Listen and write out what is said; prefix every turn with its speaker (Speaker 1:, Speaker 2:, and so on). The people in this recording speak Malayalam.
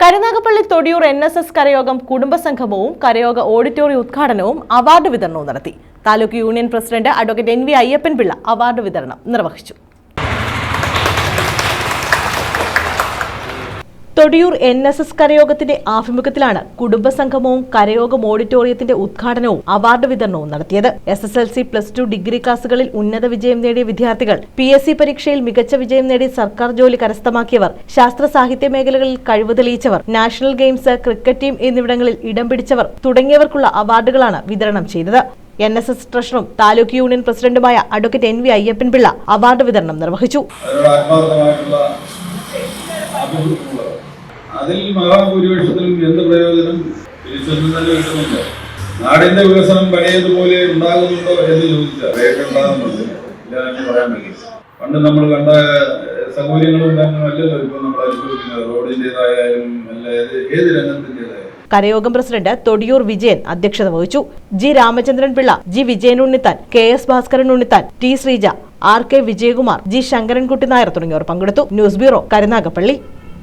Speaker 1: Karunagappally Thodiyoor N S S കരയോഗം കുടുംബസംഗമവും കരയോഗ ഓഡിറ്റോറിയം ഉദ്ഘാടനവും അവാർഡ് വിതരണവും നടത്തി. Taluk union president advocate N V Ayyappan Pillai award വിതരണം നിർവഹിച്ചു. തൊടിയൂർ എൻ എസ് എസ് കരയോഗത്തിന്റെ ആഭിമുഖ്യത്തിലാണ് കുടുംബസംഗമവും കരയോഗം ഓഡിറ്റോറിയത്തിന്റെ ഉദ്ഘാടനവും അവാർഡ് വിതരണവും നടത്തിയത്. S S L C plus two degree ക്ലാസുകളിൽ ഉന്നത വിജയം നേടിയ വിദ്യാർത്ഥികൾ പി എസ് സി പരീക്ഷയിൽ മികച്ച വിജയം നേടി സർക്കാർ ജോലി കരസ്ഥമാക്കിയവർ ശാസ്ത്ര സാഹിത്യ മേഖലകളിൽ കഴിവ് തെളിയിച്ചവർ നാഷണൽ ഗെയിംസ് ക്രിക്കറ്റ് ടീം എന്നിവിടങ്ങളിൽ ഇടം പിടിച്ചവർ തുടങ്ങിയവർക്കുള്ള അവാർഡുകളാണ് വിതരണം ചെയ്തത്. എൻ എസ് എസ് ട്രഷറും താലൂക്ക് യൂണിയൻ പ്രസിഡന്റുമായ advocate N V Ayyappan Pillai award വിതരണം നിർവഹിച്ചു.
Speaker 2: അഭിവൃദ്ധിയുള്ളത് അതിൽ മഹാഭൂരിപക്ഷത്തിലും എന്ത് പ്രയോജനം? തിരിച്ചൊന്നും തന്നെ നാടിന്റെ വികസനം പഴയതുപോലെ ഉണ്ടാകുന്നുണ്ടോ എന്ന് ചോദിച്ചാൽ ഉണ്ടാകുന്നുണ്ട്. പണ്ട് നമ്മൾ കണ്ട സൗകര്യങ്ങളും കാര്യങ്ങളും അല്ലല്ലോ. നമ്മൾ അനുഭവിക്കുന്നത് റോഡിന്റെതായാലും അല്ല ഏത് രംഗത്തിന്റെതായാലും
Speaker 1: കരയോഗം പ്രസിഡന്റ് തൊടിയൂർ വിജയൻ അധ്യക്ഷത വഹിച്ചു. G Ramachandran Pillai G Vijayan Unnithan K S Bhaskaran Unnithan T Sreeja R K Vijayakumar G Sankarankutty Nair തുടങ്ങിയവർ പങ്കെടുത്തു. News bureau Karunagappally.